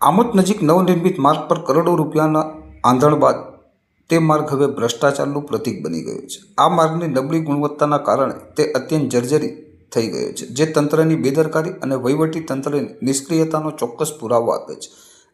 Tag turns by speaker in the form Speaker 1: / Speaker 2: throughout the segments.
Speaker 1: આમોદ નજીક નવનિર્મિત માર્ગ પર કરોડો રૂપિયાના આંધણ બાદ તે માર્ગ હવે ભ્રષ્ટાચારનું પ્રતીક બની ગયો છે. આ માર્ગની નબળી ગુણવત્તાના કારણે તે અત્યંત જર્જરી થઈ ગયો છે, જે તંત્રની બેદરકારી અને વહીવટી તંત્રની નિષ્ક્રિયતાનો ચોક્કસ પુરાવો આપે છે.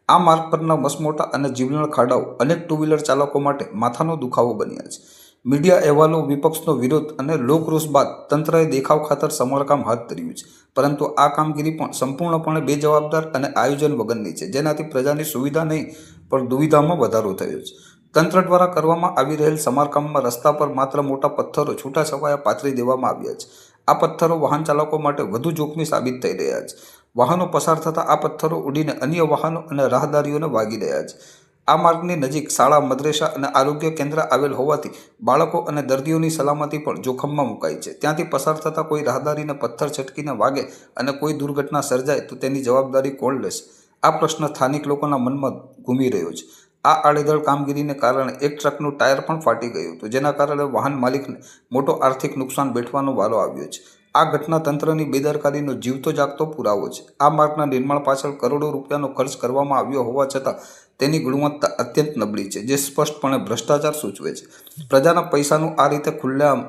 Speaker 1: આ માર્ગ પરના મસમોટા અને જીવલેણ ખાડાઓ અનેક ટુ વ્હીલર ચાલકો માટે માથાનો દુખાવો બન્યા છે. મીડિયા અહેવાલો, વિપક્ષનો વિરોધ અને લોકરોષ બાદ તંત્રએ દેખાવ ખાતર સમારકામ હાથ ધર્યું છે. પરંતુ આ કામગીરી પણ સંપૂર્ણપણે બેજવાબદાર અને આયોજન વગરની છે. જેનાથી પ્રજાની સુવિધા નહીં, પણ દુવિધામાં વધારો થયો છે. તંત્ર દ્વારા કરવામાં આવી રહેલ સમારકામમાં રસ્તા પર માત્ર મોટા પથ્થરો છૂટાછવાયા પાથરી દેવામાં આવ્યા છે. આ પથ્થરો વાહન ચાલકો માટે વધુ જોખમી સાબિત થઈ રહ્યા છે. વાહનો પસાર થતાં આ પથ્થરો ઉડીને અન્ય વાહનો અને રાહદારીઓને વાગી રહ્યા છે. આ માર્ગની નજીક શાળા, મદ્રેસા અને આરોગ્ય કેન્દ્ર આવેલ હોવાથી બાળકો અને દર્દીઓની સલામતી પણ જોખમમાં મુકાઈ છે. ત્યાંથી પસાર થતા કોઈ રાહદારીને પથ્થર છટકીને વાગે અને કોઈ દુર્ઘટના સર્જાય તો તેની જવાબદારી કોણ લેશે? આ પ્રશ્ન સ્થાનિક લોકોના મનમાં ઘૂમી રહ્યો છે. આ આડેધડ કામગીરીને કારણે એક ટ્રકનું ટાયર પણ ફાટી ગયું હતું, જેના કારણે વાહન માલિકને મોટો આર્થિક નુકસાન બેઠવાનો વારો આવ્યો છે. આ ઘટના તંત્રની બેદરકારીનો જીવતો જાગતો પુરાવો છે. આ માર્ગના નિર્માણ પાછળ કરોડો રૂપિયાનો ખર્ચ કરવામાં આવ્યો હોવા છતાં તેની ગુણવત્તા અત્યંત નબળી છે, જે સ્પષ્ટપણે ભ્રષ્ટાચાર સૂચવે છે. પ્રજાના પૈસાનું આ રીતે ખુલ્લેઆમ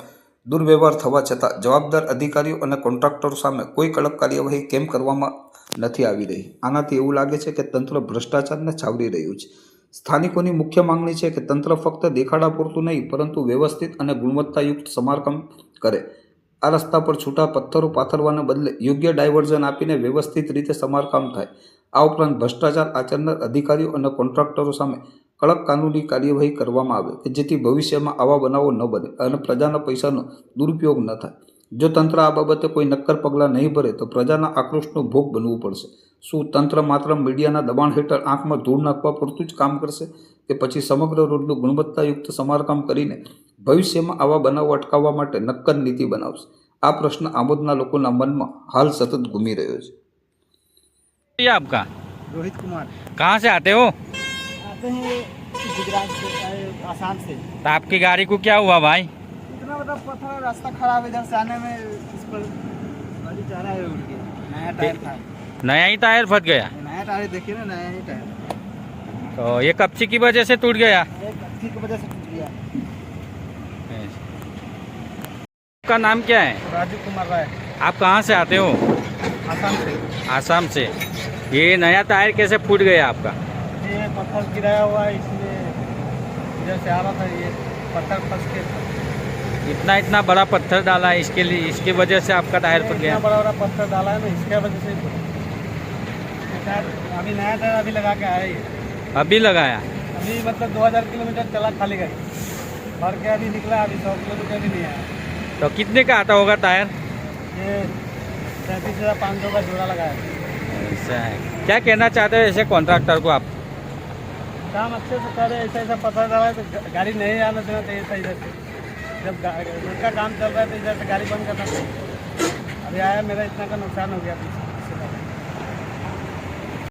Speaker 1: દુર્વ્યવહાર થવા છતાં જવાબદાર અધિકારીઓ અને કોન્ટ્રાક્ટરો સામે કોઈ કડક કાર્યવાહી કેમ કરવામાં નથી આવી રહી? આનાથી એવું લાગે છે કે તંત્ર ભ્રષ્ટાચારને છાવરી રહ્યું છે. સ્થાનિકોની મુખ્ય માંગણી છે કે તંત્ર ફક્ત દેખાડા પૂરતું નહીં, પરંતુ વ્યવસ્થિત અને ગુણવત્તાયુક્ત સમારકામ કરે. આ રસ્તા પર છૂટા પથ્થરો પાથરવાને બદલે યોગ્ય ડાયવર્ઝન આપીને વ્યવસ્થિત રીતે સમારકામ થાય. આ ઉપરાંત ભ્રષ્ટાચાર આચરનાર અધિકારીઓ અને કોન્ટ્રાક્ટરો સામે કડક કાનૂની કાર્યવાહી કરવામાં આવે કે જેથી ભવિષ્યમાં આવા બનાવો ન બને અને પ્રજાના પૈસાનો દુરુપયોગ ન થાય. જો તંત્ર આ બાબતે કોઈ નક્કર પગલાં નહીં ભરે, તો પ્રજાના આક્રોશનો ભોગ બનવું પડશે. શું તંત્ર માત્ર મીડિયાના દબાણ હેઠળ આંખમાં ધૂળ નાખવા પૂરતું જ કામ કરશે કે પછી સમગ્ર રોડનું ગુણવત્તાયુક્ત સમારકામ કરીને ભવિષ્યમાં આવા બનાવો અટકાવવા માટે નક્કર નીતિ બનાવશે આ પ્રશ્ન આમોદના લોકોના મનમાં હાલ સતત ઘૂમી રહ્યો છે
Speaker 2: ये आपका
Speaker 3: रोहित कुमार
Speaker 2: कहाँ से आते हो
Speaker 3: आते हैं गुजरात से अरे, आसाम से
Speaker 2: तो आपकी गाड़ी को क्या हुआ भाई
Speaker 3: इतना मतलब पत्थर रास्ता खराब है, इधर से आने में इस पर गाड़ी जा रहा है उड़ के नया टायर था
Speaker 2: नया ही टायर फट गया
Speaker 3: नया टायर देखिए ना नया ही टायर
Speaker 2: तो ये कपची की वजह से टूट गया
Speaker 3: एक अच्छी की वजह से टूट गया
Speaker 2: आपका नाम क्या है?
Speaker 3: राजू कुमार राय।
Speaker 2: आप कहाँ से आते हो?
Speaker 3: आसाम से।
Speaker 2: आसाम से। ये नया टायर कैसे फूट गया आपका?
Speaker 3: ये पत्थर गिराया हुआ है इसलिए इधर से आ रहा था ये पत्थर फंस के।
Speaker 2: इतना इतना बड़ा पत्थर डाला है इसके लिए इसकी वजह से आपका टायर फट गया?
Speaker 3: बड़ा बड़ा पत्थर डाला है ना इसके वजह से अभी नया टायर अभी लगा के आया ये।
Speaker 2: अभी लगाया?
Speaker 3: अभी मतलब 2000 किलोमीटर चला खाली गाड़ी। भर के अभी निकला अभी सौ किलोमीटर भी नहीं आया।
Speaker 2: तो कितने का आता होगा टायर
Speaker 3: ये सैंतीस हज़ार पाँच सौ का जोड़ा लगाया
Speaker 2: ऐसा है क्या कहना चाहते हो ऐसे कॉन्ट्रैक्टर को आप
Speaker 3: काम अच्छे से करे ऐसा ऐसा पता डाला है तो ग- गाड़ी नहीं आना देना चाहिए था इधर से जब गा- रोड का काम चल रहा है तो इधर से गाड़ी बंद करना चाहिए अभी आया मेरा इतना का नुकसान हो गया पीछे